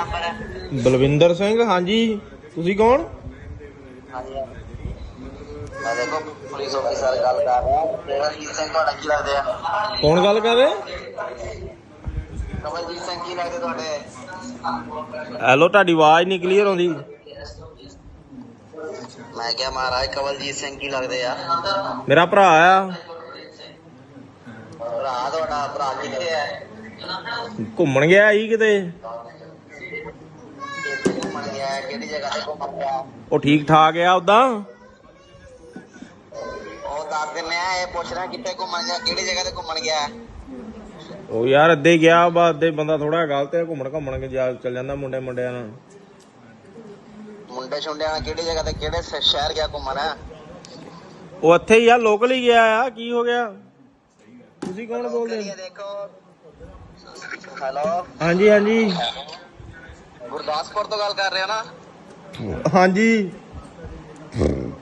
Number Balwinder Singh ਹਾਂਜੀ। ਤੁਸੀਂ ਕੌਣ? ਹਾਂਜੀ ਮੈਂ ਦੇਖੋ ਪੁਲਿਸ ਅਫਸਰ ਗੱਲ ਕਰ ਰਿਹਾ। ਕਮਲਜੀਤ ਸਿੰਘ ਤੁਹਾਡਾ ਕੀ ਲੱਗਦੇ ਆ? ਕੌਣ ਗੱਲ ਕਰ ਰਹੇ? ਕਮਲਜੀਤ ਸਿੰਘ ਕੀ ਲੱਗਦੇ ਤੁਹਾਡੇ? ਹੈਲੋ ਤੁਹਾਡੀ ਆਵਾਜ਼ ਨਹੀਂ ਕਲੀਅਰ ਆਉਂਦੀ। ਮੈਂ ਕਿਹਾ ਮਹਾਰਾਜ ਕਮਲਜੀਤ ਸਿੰਘ ਕੀ ਲੱਗਦੇ ਆ? ਮੇਰਾ ਭਰਾ ਆ। ਭਰਾ ਤੁਹਾਡਾ ਭਰਾ ਕਿੱਥੇ ਹੈ ਘੁੰਮਣ ਗਿਆ ਜੀ ਕਿਤੇ? ਕਿਹੜੀ ਜਗ੍ਹਾ ਤੇ ਘੁੰਮਣ ਗਿਆ ਉਹ ਠੀਕ ਠਾਕ ਆ ਉਦਾਂ ਉਹ ਦੱਸ ਦਿੰਨੇ ਆ ਇਹ ਪੁੱਛ ਰਿਹਾ ਕਿੱਥੇ ਘੁੰਮਣ ਗਿਆ ਕਿਹੜੀ ਜਗ੍ਹਾ ਤੇ ਘੁੰਮਣ ਗਿਆ? ਉਹ ਯਾਰ ਅੱਦੇ ਗਿਆ ਬਾਅਦ ਦੇ ਬੰਦਾ ਥੋੜਾ ਗਲਤ ਹੈ ਘੁੰਮਣ ਘੁੰਮਣ ਕੇ ਜਾ ਚੱਲ ਜਾਂਦਾ ਮੁੰਡੇ ਮੁੰਡਿਆਂ ਨਾਲ। ਮੁੰਡੇ ਛੁੰਡਿਆਂ ਨਾਲ ਕਿਹੜੀ ਜਗ੍ਹਾ ਤੇ ਕਿਹੜੇ ਸ਼- ਸ਼ਹਿਰ ਗਿਆ ਘੁੰਮਣ? ਉਹ ਇੱਥੇ ਹੀ ਆ ਲੋਕਲ ਹੀ ਗਿਆ ਆ ਕੀ ਹੋ ਗਿਆ? ਤੁਸੀਂ ਕੌਣ ਬੋਲਦੇ? ਕਰੀਏ ਦੇਖੋ। ਹੈਲੋ? ਹਾਂਜੀ ਹਾਂਜੀ। ਗੁਰਦਾਸਪੁਰ ਤੋਂ ਗੱਲ ਕਰ ਰਹੇ ਹੋ ਨਾ? ਹਾਂਜੀ।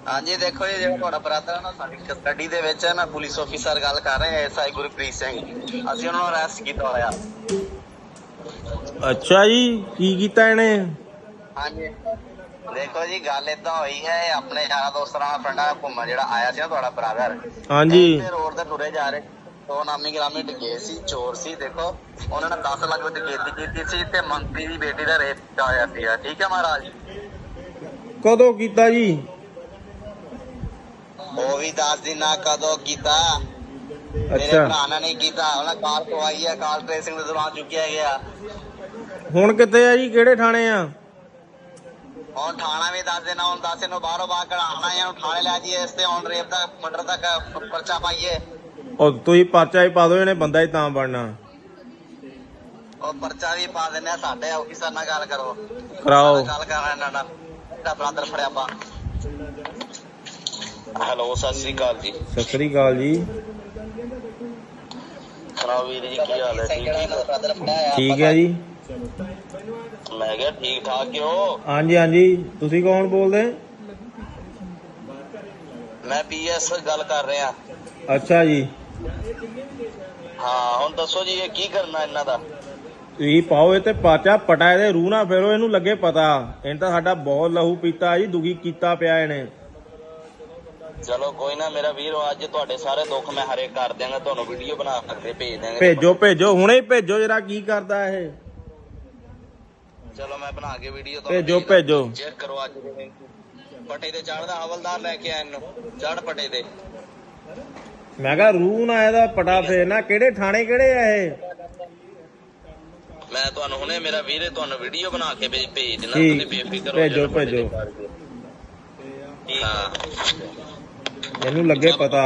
ਹਾਂਜੀ ਦੇਖੋ ਇਹ ਜਿਹੜਾ ਤੁਹਾਡਾ ਬ੍ਰਦਰ ਹੈ ਨਾ ਸਾਡੀ ਕਸਟਡੀ ਦੇ ਵਿੱਚ ਹੈ ਨਾ ਪੁਲਿਸ ਅਫੀਸਰ ਗੱਲ ਕਰ ਰਹੇ ਐਸਆਈ ਗੁਰਪ੍ਰੀਤ ਸਿੰਘ। ਅਸੀਂ ਉਹਨਾਂ ਨੂੰ ਅਰੈਸਟ ਕੀਤਾ ਹੋਇਆ। ਅੱਛਾ ਜੀ ਕੀ ਕੀਤਾ ਇਹਨੇ? ਹਾਂਜੀ। ਦੇਖੋ ਜੀ ਗੱਲ ਇਦਾਂ ਹੋਈ ਹੈ ਇਹ ਆਪਣੇ ਯਾਰਾਂ ਦੋਸਤਾਂ ਨਾਲ ਨਾਲ ਘੁੰਮਣ ਜਿਹੜਾ ਆਇਆ ਸੀ ਨਾ ਤੁਹਾਡਾ ਬ੍ਰਦਰ ਹਾਂਜੀ। ਰੋਡ ਤੇ ਤੁਰੇ ਜਾ ਰਹੇ। ਉਹ ਨਾਮੀ ਗ੍ਰਾਮੀ ਡਕੇ ਸੀ ਚੋਰ ਸੀ ਦੇਖੋ। ਉਹਨਾਂ ਨੇ 10 ਲੱਖ ਦੀ ਡਕੈਤੀ ਕੀਤੀ ਸੀ ਤੇ ਮੰਤਰੀ ਦੀ ਬੇਟੀ ਦਾ ਰੇਪ ਹੋਇਆ ਸੀਗਾ। ਠੀਕ ਹੈ ਮਹਾਰਾਜ? ਕਦੋਂ ਕੀਤਾ ਜੀ? ਉਹ ਵੀ ਦੱਸ ਦਿਨਾ ਕਦੋਂ ਕੀਤਾ। ਮੇਰੇ ਅੱਛਾ। ਭਰਾ ਨੇ ਕੀਤਾ। ਉਹਨਾਂ ਕਾਰ ਪਵਾਈ ਹੈ ਕਾਰ ਟ੍ਰੇਸਿੰਗ ਦੇ ਦੌਰਾਨ ਚੁੱਕਿਆ ਗਿਆ। ਹੁਣ ਕਿੱਥੇ ਆ ਜੀ? ਕਿਹੜੇ ਥਾਣੇ ਆ? ਹੁਣ ਥਾਣਾ ਵੀ ਦੱਸ ਦੇਣਾ ਹੁਣ ਦੱਸ ਇਹਨੂੰ ਬਾਹਰੋਂ ਬਾਹਰ ਕਢਾਉਣਾ ਜਾਂ ਥਾਣੇ ਲੈ ਜਾਈਏ ਇਸ ਤੇ ਹੁਣ ਰੇਪ ਦਾ ਮਰਡਰ ਦਾ ਪਰਚਾ ਪਾਈਏ। ਉਹ ਤੁਸੀਂ ਪਰਚਾ ਹੀ ਪਾ ਦਿਓ ਇਹਨੇ ਬੰਦਾ ਹੀ ਤਾਂ ਬਣਨਾ। ਉਹ ਪਰਚਾ ਵੀ ਪਾ ਦਿੰਦੇ ਆ ਸਾਡੇ ਆਫੀਸਰ ਨਾਲ ਗੱਲ ਕਰੋ। ਕਰਾਓ। ਗੱਲ ਕਰ ਰਹੇ ਇਹਨਾਂ ਨਾਲ ਇਹਦਾ ਬ੍ਰਦਰ ਫੜਿਆ ਆਪਾਂ। ਹੈਲੋ ਸਤਿ ਸ੍ਰੀ ਅਕਾਲ ਜੀ। ਸਤਿ ਸ੍ਰੀ ਅਕਾਲ ਜੀ। ਸੁਣਾਓ ਵੀਰ ਜੀ ਕੀ ਹਾਲ ਹੈ? ਠੀਕ ਹੈ ਠੀਕ? ਹੈ ਜੀ। ਮੈਂ ਕਿਹਾ ਠੀਕ ਠਾਕ ਕਿਉਂ? ਹਾਂਜੀ ਹਾਂਜੀ। ਤੁਸੀਂ ਕੌਣ ਬੋਲਦੇ? ਮੈਂ ਪੀਐਸ ਗੱਲ ਕਰ ਰਿਹਾ। ਅੱਛਾ ਜੀ। ਹਾਂ ਹੁਣ ਦੱਸੋ ਜੀ ਇਹ ਕੀ ਕਰਨਾ ਇਹਨਾਂ ਦਾ? ਤੁਸੀਂ ਪਾਓ ਇਹ ਤੇ ਪਾਚਾ ਪਟਾ ਇਹਦੇ ਰੂਹ ਨਾ ਫੇਰੋ ਇਹਨੂੰ ਲੱਗੇ ਪਤਾ। ਇਹਨੇ ਤਾਂ ਸਾਡਾ ਬਹੁਤ ਲਹੂ ਪੀਤਾ ਜੀ ਦੁਖੀ ਕੀਤਾ ਪਿਆ ਇਹਨੇ। ਚਲੋ ਕੋਈ ਨਾ ਮੇਰਾ ਵੀਰ ਅੱਜ ਤੁਹਾਡੇ ਸਾਰੇ ਦੁੱਖ ਮੈਂ ਹਰੇ ਕਰ ਦਿਆਂਗਾ ਤੁਹਾਨੂੰ ਵੀਡੀਓ ਬਣਾ ਕੇ ਭੇਜ ਦਿਆਂਗੇ ਭੇਜੋ ਭੇਜੋ ਹੁਣੇ ਹੀ ਭੇਜੋ ਜਰਾ ਕੀ ਕਰਦਾ ਇਹ? ਚਲੋ ਮੈਂ ਬਣਾ ਕੇ ਵੀਡੀਓ ਭੇਜੋ ਭੇਜੋ ਚੈੱਕ ਕਰੋ ਅੱਜ। ਪੱਟੇ ਤੇ ਚੜਦਾ ਹਵਲਦਾਰ ਲੈ ਕੇ ਆਇਆ ਇਹਨੂੰ ਚੜ ਪੱਟੇ ਤੇ ਮੈਂ ਕਿਹਾ ਰੂਹ ਨਾ ਇਹਦਾ ਪਟਾ ਫੇਰਨਾ ਕਿਹੜੇ ਥਾਣੇ ਕਿਹੜੇ ਆ ਇਹ ਮੈਂ ਤੁਹਾਨੂੰ ਹੁਣੇ ਮੇਰਾ ਵੀਰੇ ਤੁਹਾਨੂੰ ਵੀਡੀਓ ਬਣਾ ਕੇ ਭੇਜ ਭੇਜ ਦੇਣਾ। ਤੁਸੀਂ ਬੇਫਿਕਰ ਹੋ ਭੇਜੋ, ਭੇਜੋ। ਹਾਂ ਇਹਨੂੰ ਲੱਗੇ ਪਤਾ